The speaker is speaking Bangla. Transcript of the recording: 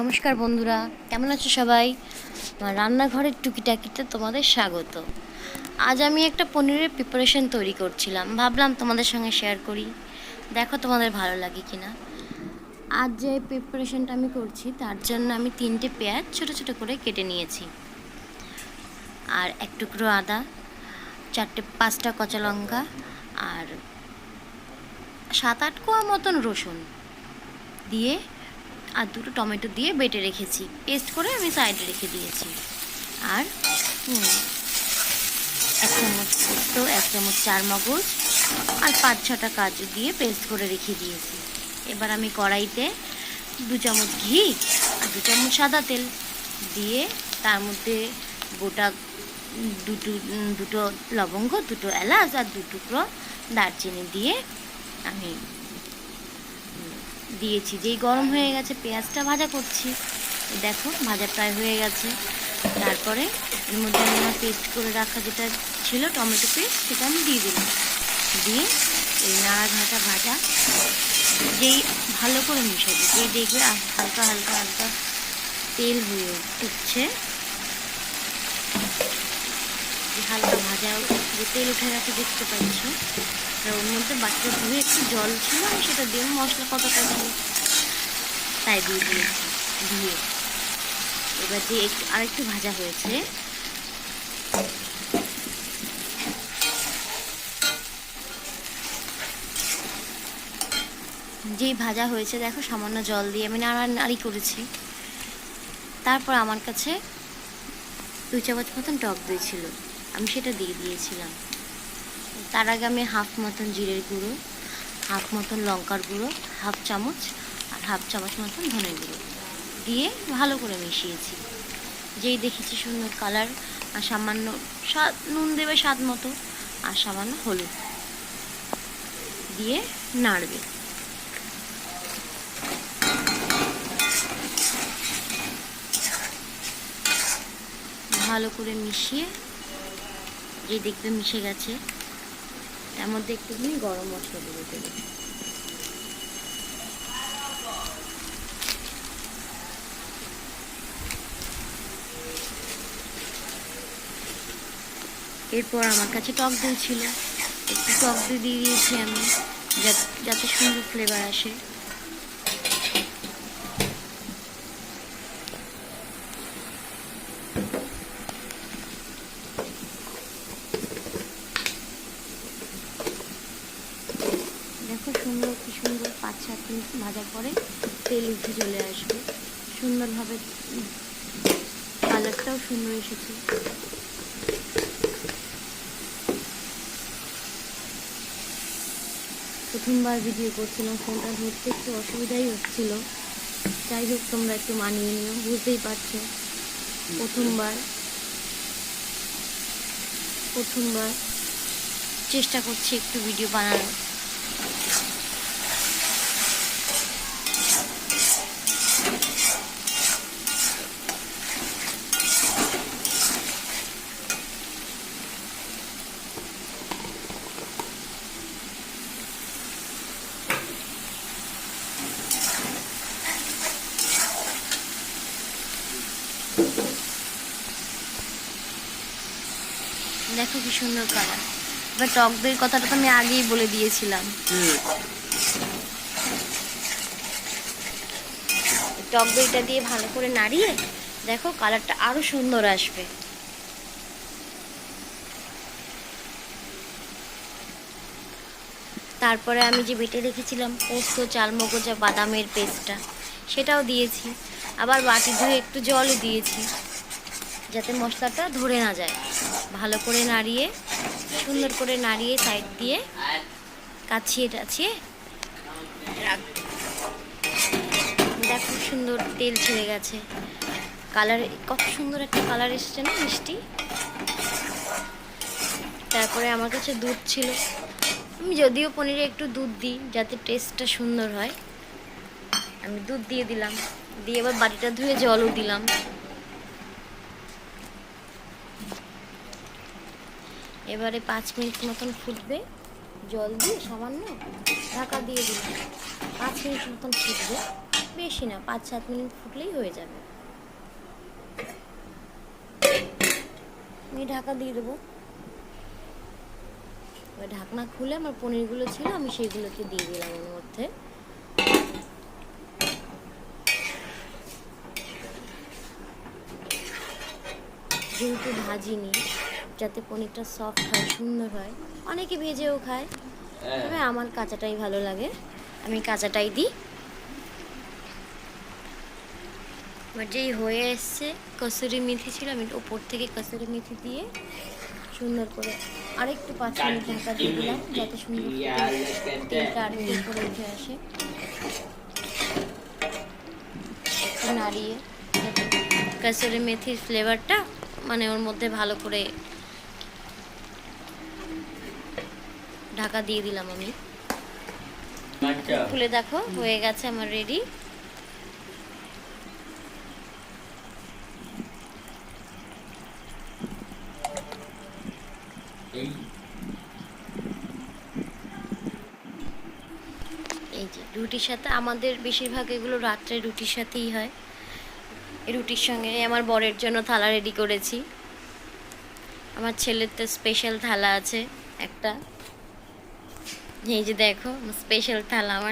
নমস্কার বন্ধুরা, কেমন আছো সবাই? আমার রান্নাঘরের টুকিটাকিতে তোমাদের স্বাগত। আজ আমি একটা পনিরের প্রিপারেশন তৈরি করছিলাম, ভাবলাম তোমাদের সঙ্গে শেয়ার করি। দেখো তোমাদের ভালো লাগে কি না আজ যে প্রিপারেশনটা আমি করছি, তার জন্য আমি তিনটে পেঁয়াজ ছোট ছোট করে কেটে নিয়েছি। আর এক টুকরো আদা, চারটে, পাঁচটা কাঁচা লঙ্কা, আর সাত আট কোয়া মতন রসুন। দিয়ে আর দুটো টমেটো দিয়ে বেটে রেখেছি। পেস্ট করে আমি সাইডে রেখে দিয়েছি। আর এক চামচ পোস্ত এক চামচ চার মগজ আর পাঁচ ছটা কাজু দিয়ে পেস্ট করে রেখে দিয়েছি। এবার আমি কড়াইতে দু চামচ ঘি আর দু চামচ সাদা তেল দিয়ে তার মধ্যে গোটা দুটো দুটো লবঙ্গ, দুটো এলাচ আর দু টুকরো দারচিনি দিয়ে আমি দিয়েছি। যেই গরম হয়ে গেছে, পেঁয়াজটা ভাজা করছি। দেখো, ভাজা প্রায় হয়ে গেছে। তারপরে এর মধ্যে আমি আমার পেস্ট করে রাখা যেটা ছিল টমেটো পেস্ট সেটা আমি দিয়ে দিলাম। দিয়ে এই নাড়া ঘাটা ভাজা, যেই ভালো করে মিশাবে, যেই দেখবে হালকা হালকা হালকা তেল হয়ে উঠছে। হালকা ভাজা যে তেল উঠে গেছে দেখতে পাচ্ছ। আর ওর মধ্যে বাচ্চা ধুয়ে একটু জল ছিল, আমি সেটা দিয়ে মশলা কতটা ছিল তাই দিয়ে দিয়েছি দিয়ে এবার যে একটু, আরেকটু ভাজা হয়েছে। যেই ভাজা হয়েছে, দেখো সামান্য জল দিয়ে আমি নাড়া, নাড়ি করেছি। তারপর আমার কাছে দুই চামচ মতন টক দই ছিল, আমি সেটা দিয়ে দিয়েছিলাম। তার আগে আমি হাফ মতন জিরের গুঁড়ো, হাফ মতন লঙ্কার গুঁড়ো, হাফ চামচ আর হাফ চামচ মতন ধনে গুঁড়ো দিয়ে ভালো করে মিশিয়েছি। যেই দেখেছি সুন্দর কালার আর সামান্য স্বাদ, নুন দেবে স্বাদ মতো আর সামান্য হলুদ দিয়ে নাড়বে। ভালো করে মিশিয়ে যে দেখবে মিশে গেছে তার মধ্যে একটুখানি গরম মশলা দিয়ে দেবে এরপর আমার কাছে টক দই ছিল। একটু টক দই দিয়ে দিয়েছি আমি যাতে সুন্দর ফ্লেভার আসে দেখো সুন্দর কি সুন্দর পাঁচ সাত মিনিট ভাজার পরে তেল উঠে চলে আসবে। সুন্দরভাবে কালারটাও সুন্দর এসেছে। প্রথমবার ভিডিও করছিলাম ফোনটা ধরতে একটু অসুবিধাই হচ্ছিল। যাই হোক, তোমরা একটু মানিয়ে নিও, বুঝতেই পারছ। প্রথমবার প্রথমবার চেষ্টা করছি একটু ভিডিও বানানোর। দেখো কি সুন্দর কালার এবার টক দইয়ের কথাটা তো আমি আগেই বলে দিয়েছিলাম। টক দইটা দিয়ে ভালো করে নাড়িয়ে দেখো কালারটা আরও সুন্দর আসবে। তারপরে আমি যে বেটে রেখেছিলাম পোস্ত, চালমগজা, বাদামের পেস্টটা, সেটাও দিয়েছি। আবার বাটি ধুয়ে একটু জলও দিয়েছি, যাতে মশলাটা ধরে না যায়। ভালো করে নাড়িয়ে, সুন্দর করে নাড়িয়ে সাইড দিয়ে কাছিয়ে টাছিয়ে রাখ। দেখো সুন্দর তেল ছেড়ে গেছে। কালার কত সুন্দর একটা কালার এসছে না মিষ্টি? তারপরে আমার কাছে দুধ ছিল। আমি যদিও পনিরে একটু দুধ দিই যাতে টেস্টটা সুন্দর হয়। আমি দুধ দিয়ে দিলাম। দিয়ে এবার বাটিটা ধুয়ে জলও দিলাম। এবারে পাঁচ মিনিট মতন ফুটবে। জল দিয়ে সামান্য ঢাকা দিয়ে দিলাম। পাঁচ মিনিট মতন ফুটবে। বেশি না, পাঁচ সাত মিনিট ফুটলেই হয়ে যাবে। আমি ঢাকা দিয়ে দেবো। এবার ঢাকনা খুলে আমার পনিরগুলো ছিল, আমি সেইগুলোকে দিয়ে দিলাম ওর মধ্যে। যেহেতু ভাজিনি যাতে পনিরটা সফট হয় সুন্দর হয়। অনেকে ভেজেও খায়। তবে আমার কাঁচাটাই ভালো লাগে। আমি কাঁচাটাই দিই। এবার যেই হয়ে এসছে কসুরি মেথি ছিল আমি ওপর থেকে কসুরি মেথি দিয়ে সুন্দর করে আরেকটু পাঁচ মিনিট ঢাকা দিয়ে দিলাম যাতে সুন্দর করে তেলটা আর উপরে উঠে আসে। একটু নাড়িয়ে যাতে কসুরি মেথির ফ্লেভারটা মানে ওর মধ্যে ভালো করে ঢাকা দিয়ে দিলাম আমি। খুলে দেখো হয়ে গেছে আমার রেডি এই। এই যে রুটির সাথে আমাদের বেশিরভাগ এগুলো রাত্রে রুটির সাথেই হয়। রুটির সঙ্গে আমার বরের জন্য থালা রেডি করেছি। আমার ছেলের তো স্পেশাল থালা আছে একটা। এই যে দেখো স্পেশাল থালা আমার।